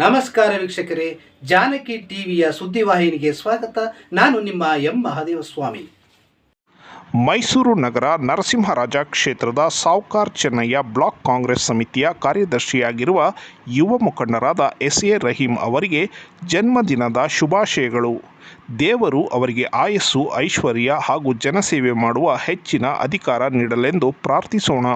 ನಮಸ್ಕಾರ ವೀಕ್ಷಕರೇ, ಜಾನಕಿ ಟಿವಿಯ ಸುದ್ದಿವಾಹಿನಿಗೆ ಸ್ವಾಗತ. ನಾನು ನಿಮ್ಮ ಎಂ. ಮಹಾದೇವ ಸ್ವಾಮಿ ಮೈಸೂರು ನಗರ ನರಸಿಂಹರಾಜ ಕ್ಷೇತ್ರದ ಸಾವ್ಕಾರ್ ಚೆನ್ನಯ್ಯ ಬ್ಲಾಕ್ ಕಾಂಗ್ರೆಸ್ ಸಮಿತಿಯ ಕಾರ್ಯದರ್ಶಿಯಾಗಿರುವ ಯುವ ಮುಖಂಡರಾದ ಎಸ್. ಎ. ರಹೀಂ ಅವರಿಗೆ ಜನ್ಮದಿನದ ಶುಭಾಶಯಗಳು. ದೇವರು ಅವರಿಗೆ ಆಯಸ್ಸು, ಐಶ್ವರ್ಯ ಹಾಗೂ ಜನಸೇವೆ ಮಾಡುವ ಹೆಚ್ಚಿನ ಅಧಿಕಾರ ನೀಡಲೆಂದು ಪ್ರಾರ್ಥಿಸೋಣ.